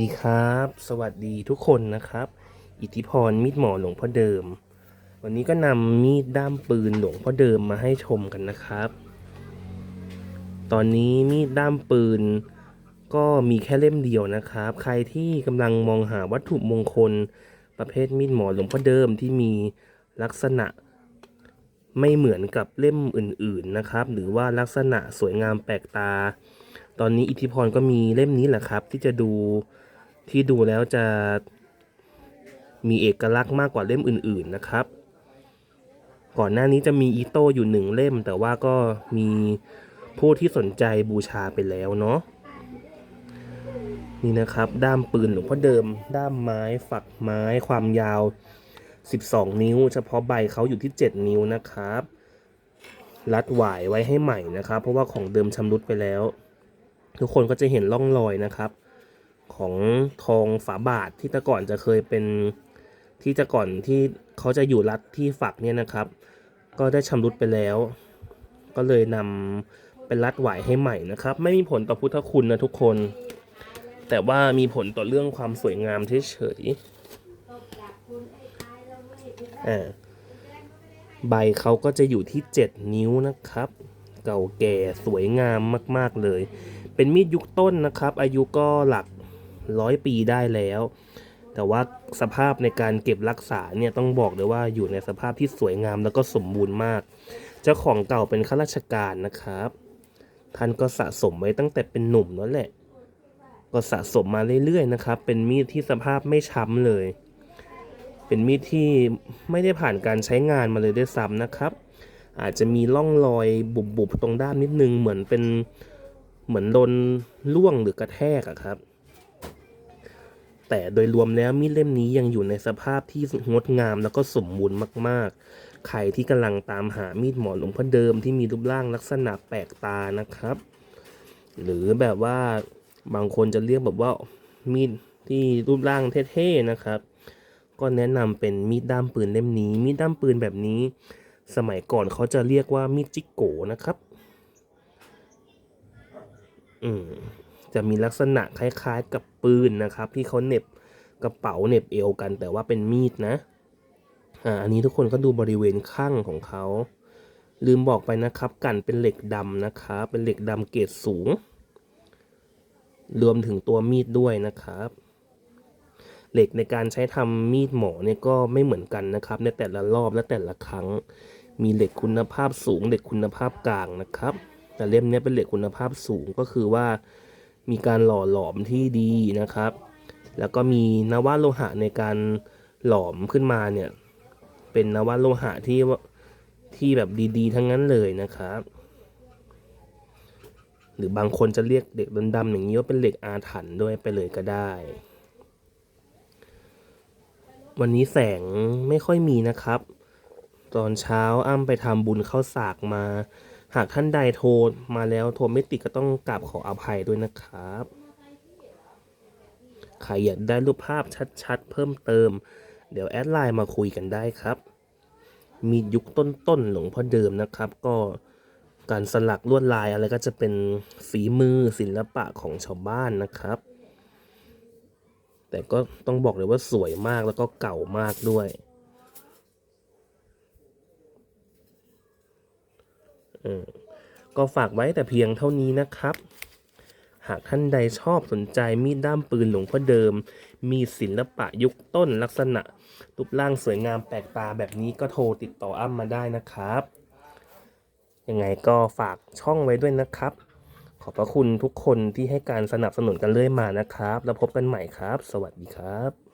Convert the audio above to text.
ดีครับ สวัสดีทุกคนนะครับ อิทธิพรมีดหมอหลวงพ่อเดิม วันนี้ก็นำมีดด้ามปืนหลวงพ่อเดิมมาให้ชมกันนะครับ ตอนนี้มีดด้ามปืน ก็มีแค่เล่มเดียวนะครับ ใครที่กำลังมองหาวัตถุมงคล ประเภทมีดหมอหลวงพ่อเดิมที่มีลักษณะ ไม่เหมือนกับเล่มอื่นๆนะครับ หรือว่าลักษณะสวยงามแปลกตา ตอนนี้อิทธิพรก็มีเล่มนี้แหละครับ ที่จะดู ที่ดูแล้วจะมีเอกลักษณ์มากกว่าเล่มอื่นๆนะครับ ก่อนหน้านี้จะมีอีโต้อยู่หนึ่งเล่ม แต่ว่าก็มีผู้ที่สนใจบูชาไปแล้วเนาะนี่นะครับ ด้ามปืนหลวงพ่อเดิม ด้ามไม้ฝักไม้ความยาว 12 นิ้ว เฉพาะใบเขาอยู่ที่ 7 นิ้วนะครับ รัดหวายไว้ให้ใหม่นะครับ เพราะว่าของเดิมชำรุดไปแล้ว ทุกคนก็จะเห็นร่องรอยนะครับ ของทองฝาบาทที่แต่ก่อนจะเคยเป็นที่แต่ก่อนที่เขาจะอยู่รัดที่ฝักเนี่ยนะครับ ก็ได้ชำรุดไปแล้ว ก็เลยนำเป็นรัดไหวให้ใหม่นะครับ ไม่มีผลต่อพุทธคุณนะทุกคน แต่ว่ามีผลต่อเรื่องความสวยงามเฉยๆอ่าใบเขาก็จะอยู่ที่ 7 นิ้วนะครับ เก่าแก่สวยงามมาก ๆเลย เป็นมีดยุคต้นนะครับ อายุก็หลัก ร้อยปีได้แล้ว แต่ว่าสภาพในการเก็บรักษาเนี่ยต้องบอกเลยว่าอยู่ในสภาพที่สวยงามแล้วก็สมบูรณ์มาก เจ้าของเก่าเป็นข้าราชการนะครับ ท่านก็สะสมไว้ตั้งแต่เป็นหนุ่มนั่นแหละ ก็สะสมมาเรื่อยๆนะครับ เป็นมีดที่สภาพไม่ช้ำเลย เป็นมีดที่ไม่ได้ผ่านการใช้งานมาเลยด้วยซ้ำนะครับ อาจจะมีร่องรอยบุบๆตรงด้ามนิดนึงเหมือนเป็นเหมือนโดนล่วงหรือกระแทกอะครับ แต่โดยรวมแล้วมีดเล่มนี้ยังอยู่ในสภาพที่งดงามแล้วก็สมบูรณ์มากๆ ใครที่กำลังตามหามีดหมอหลวงพ่อเดิมที่มีรูปร่างลักษณะแปลกตานะครับ หรือแบบว่าบางคนจะเรียกแบบว่ามีดที่รูปร่างเท่ๆนะครับ ก็แนะนำเป็นมีดด้ามปืนเล่มนี้ มีดด้ามปืนแบบนี้ สมัยก่อนเขาจะเรียกว่ามีดจิกโกนะครับ อืม จะมีลักษณะคล้ายๆกับปืนนะครับ ที่เขาเน็บกระเป๋าเน็บเอวกัน แต่ว่าเป็นมีดนะอ่าอันนี้ทุกคนก็ดูบริเวณข้างของเขา ลืมบอกไปนะครับ กันเป็นเหล็กดำนะครับ เป็นเหล็กดำเกรดสูง รวมถึงตัวมีดด้วยนะครับ เหล็กในการใช้ทำมีดหมอเนี่ยก็ไม่เหมือนกันนะครับ ในแต่ละรอบและแต่ละครั้ง มีเหล็กคุณภาพสูง เหล็กคุณภาพกลางนะครับ แต่เล่มนี้เป็นเหล็กคุณภาพสูงก็คือว่า มีการหล่อหลอมที่ดีนะครับ แล้วก็มีนวโลหะในการหลอมขึ้นมาเนี่ย เป็นนวโลหะที่ว่าที่แบบดีๆ ทั้งนั้นเลยนะครับ หรือบางคนจะเรียกเด็กดำๆอย่างนี้ว่าเป็นเหล็กอาถรรพ์ด้วยไปเลยก็ได้ วันนี้แสงไม่ค่อยมีนะครับ ตอนเช้าอ้ำไปทำบุญเข้าสากมา หากท่านใดโทรมาแล้วโทรไม่ติดก็ต้องกราบขออภัยด้วยนะครับใครอยากได้รูปภาพชัดๆ เพิ่มเติม เดี๋ยวแอดไลน์มาคุยกันได้ครับ มียุคต้นๆหลวงพ่อเดิมนะครับ ก็การสลักลวดลายอะไรก็จะเป็นฝีมือศิลปะของชาวบ้านนะครับ แต่ก็ต้องบอกเลยว่าสวยมากแล้วก็เก่ามากด้วย เออ ก็ฝากไว้แต่เพียงเท่านี้นะครับ หากท่านใดชอบสนใจมีดด้ามปืนหลวงพ่อเดิม มีศิลปะยุคต้นลักษณะรูปร่างสวยงามแปลกตาแบบนี้ก็โทรติดต่ออ้ำมาได้นะครับ ยังไงก็ฝากช่องไว้ด้วยนะครับ ขอบพระคุณทุกคนที่ให้การสนับสนุนกันเรื่อยมานะครับ แล้วพบกันใหม่ครับ สวัสดีครับ